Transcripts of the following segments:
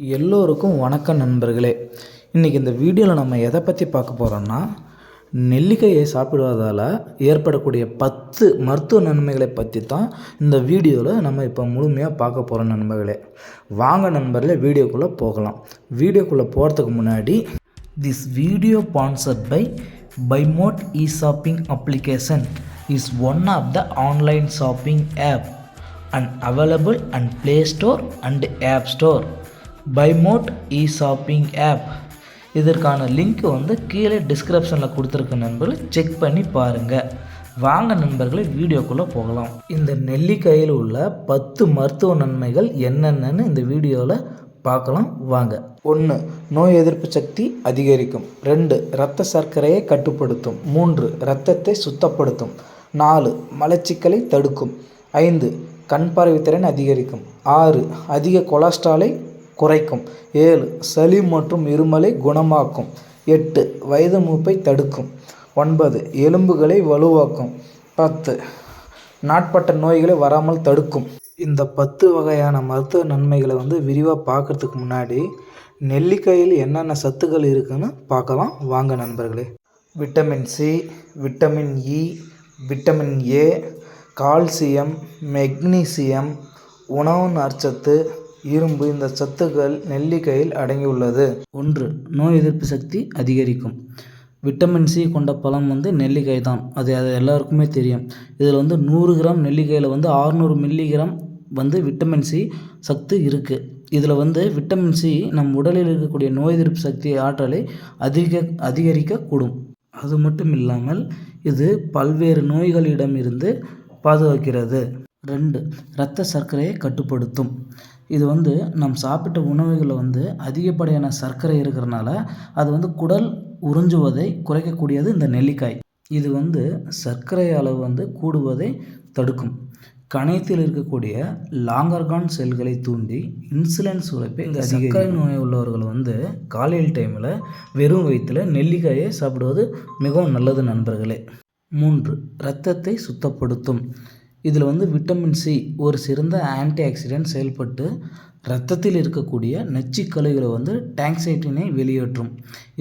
எல்லோருக்கும் வணக்கம் நண்பர்களே. இன்றைக்கி இந்த வீடியோவில் நம்ம எதை பற்றி பார்க்க போகிறோம்னா நெல்லிக்காயை சாப்பிடுவதால் ஏற்படக்கூடிய பத்து மருத்துவ நன்மைகளை பற்றி தான் இந்த வீடியோவில் நம்ம இப்போ முழுமையாக பார்க்க போகிறோம் நண்பர்களே. வாங்க நண்பர்களே வீடியோக்குள்ளே போகலாம். வீடியோக்குள்ளே போகிறதுக்கு முன்னாடி this video sponsored by Bymot e shopping application is one of the online shopping app and available and play store and app store Bymot e shopping app இதற்கான லிங்க் வந்து கீழே டிஸ்கிரிப்ஷனில் கொடுத்துருக்க நண்பர்கள் செக் பண்ணி பாருங்கள் வாங்க நண்பர்களை வீடியோக்குள்ளே போகலாம். இந்த நெல்லிக்காயில் உள்ள பத்து மருத்துவ நன்மைகள் என்னென்னு இந்த வீடியோவில் பார்க்கலாம். வாங்க. ஒன்று நோய் எதிர்ப்பு சக்தி அதிகரிக்கும். ரெண்டு இரத்த சர்க்கரையை கட்டுப்படுத்தும். மூன்று இரத்தத்தை சுத்தப்படுத்தும். நாலு மலச்சிக்கலை தடுக்கும். ஐந்து கண் பார்வைத்திறன் அதிகரிக்கும். ஆறு அதிக கொலஸ்ட்ராலை குறைக்கும். ஏழு சளி மற்றும் இருமலை குணமாக்கும். எட்டு வயது மூப்பை தடுக்கும். ஒன்பது எலும்புகளை வலுவாக்கும். பத்து நாட்பட்ட நோய்களை வராமல் தடுக்கும். இந்த பத்து வகையான மருத்துவ நன்மைகளை வந்து விரிவாக பார்க்குறதுக்கு முன்னாடி நெல்லிக்காயில் என்னென்ன சத்துக்கள் இருக்குன்னு பார்க்கலாம். வாங்க நண்பர்களே. Vitamin C vitamin E vitamin A calcium magnesium உணவு நார்ச்சத்து இரும்பு இந்த சத்துக்கள் நெல்லிக்காயில் அடங்கியுள்ளது. ஒன்று நோய் எதிர்ப்பு சக்தி அதிகரிக்கும். விட்டமின் சி கொண்ட பழம் வந்து நெல்லிக்காய் தான். அது அது எல்லாருக்குமே தெரியும். இதில் வந்து நூறு கிராம் நெல்லிக்காயில் வந்து ஆறுநூறு மில்லிகிராம் வந்து விட்டமின் சி சத்து இருக்குது இதில் வந்து விட்டமின் சி நம் உடலில் இருக்கக்கூடிய நோய் எதிர்ப்பு சக்தி ஆற்றலை அதிக அதிகரிக்கக்கூடும். அது மட்டும் இல்லாமல் இது பல்வேறு நோய்களிடமிருந்து பாதுகாக்கிறது. ரெண்டு இரத்த சர்க்கரையை கட்டுப்படுத்தும். இது வந்து நம் சாப்பிட்ட உணவுகளில் வந்து அதிகப்படியான சர்க்கரை இருக்கிறனால அது வந்து குடல் உறிஞ்சுவதை குறைக்கக்கூடியது இந்த நெல்லிக்காய். இது வந்து சர்க்கரை அளவு வந்து கூடுவதை தடுக்கும். கணையத்தில் இருக்கக்கூடிய லாங்கர்கான் செல்களை தூண்டி இன்சுலின் சுரப்பை இந்த சர்க்கரை நோய் உள்ளவர்கள் வந்து காலையில் டைமில் வெறும் வயிற்றில் நெல்லிக்காயை சாப்பிடுவது மிகவும் நல்லது நண்பர்களே. மூன்று இரத்தத்தை சுத்தப்படுத்தும். இதில் வந்து விட்டமின் சி ஒரு சிறந்த ஆன்டி ஆக்சிடென்ட் செயல்பட்டு இரத்தத்தில் இருக்கக்கூடிய நச்சுக்கலைகளை வந்து டாங்ஸைட்டினை வெளியேற்றும்.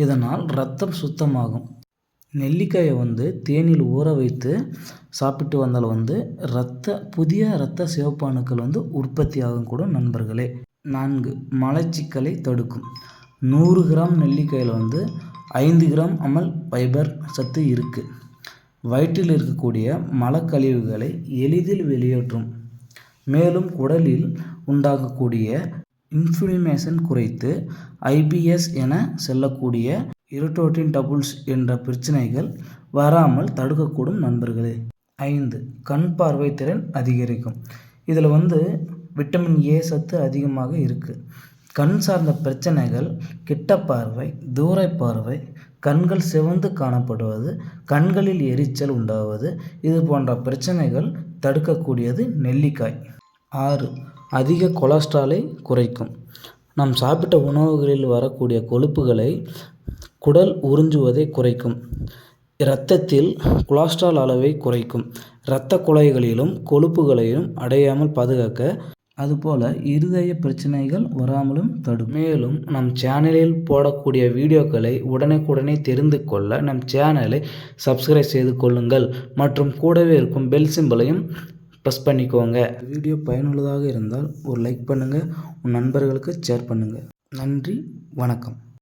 இதனால் ரத்தம் சுத்தமாகும். நெல்லிக்காயை வந்து தேனில் ஊற வைத்து சாப்பிட்டு வந்தால் வந்து இரத்த புதிய இரத்த சிவப்பாணுக்கள் வந்து உற்பத்தி ஆகும் கூட நண்பர்களே. நான்கு மலச்சிக்கலை தடுக்கும். நூறு கிராம் நெல்லிக்காயில் வந்து ஐந்து கிராம் அமல் ஃபைபர் சத்து இருக்குது வயிற்றில் இருக்கக்கூடிய மலக்கழிவுகளை எளிதில் வெளியேற்றும். மேலும் குடலில் உண்டாகக்கூடிய இன்ஃப்ளமேஷன் குறைத்து ஐபிஎஸ் என செல்லக்கூடிய இருட்டோட்டின் டபுள்ஸ் என்ற பிரச்சனைகள் வராமல் தடுக்கக்கூடும் நண்பர்களே. ஐந்து கண் பார்வை திறன் அதிகரிக்கும். இதில் வந்து விட்டமின் ஏ சத்து அதிகமாக இருக்குது கண் சார்ந்த பிரச்சனைகள் கிட்ட பார்வை தூர பார்வை கண்கள் சிவந்து காணப்படுவது கண்களில் எரிச்சல் உண்டாவது இது போன்ற பிரச்சனைகள் தடுக்கக்கூடியது நெல்லிக்காய். ஆறு அதிக கொலஸ்ட்ராலை குறைக்கும். நாம் சாப்பிட்ட உணவுகளில் வரக்கூடிய கொழுப்புகளை குடல் உறிஞ்சுவதை குறைக்கும். இரத்தத்தில் கொலஸ்ட்ரால் அளவை குறைக்கும். இரத்த குழாய்களிலும் கொழுப்புகளையும் அடையாமல் பாதுகாக்க அதுபோல் இருதய பிரச்சனைகள் வராமலும் தடும். மேலும் நம் சேனலில் போடக்கூடிய வீடியோக்களை உடனுக்குடனே தெரிந்து கொள்ள நம் சேனலை சப்ஸ்கிரைப் செய்து கொள்ளுங்கள். மற்றும் கூடவே இருக்கும் பெல் சிம்பிளையும் ப்ரெஸ் பண்ணிக்கோங்க. வீடியோ பயனுள்ளதாக இருந்தால் ஒரு லைக் பண்ணுங்கள் உன் நண்பர்களுக்கு ஷேர் பண்ணுங்கள் நன்றி. வணக்கம்.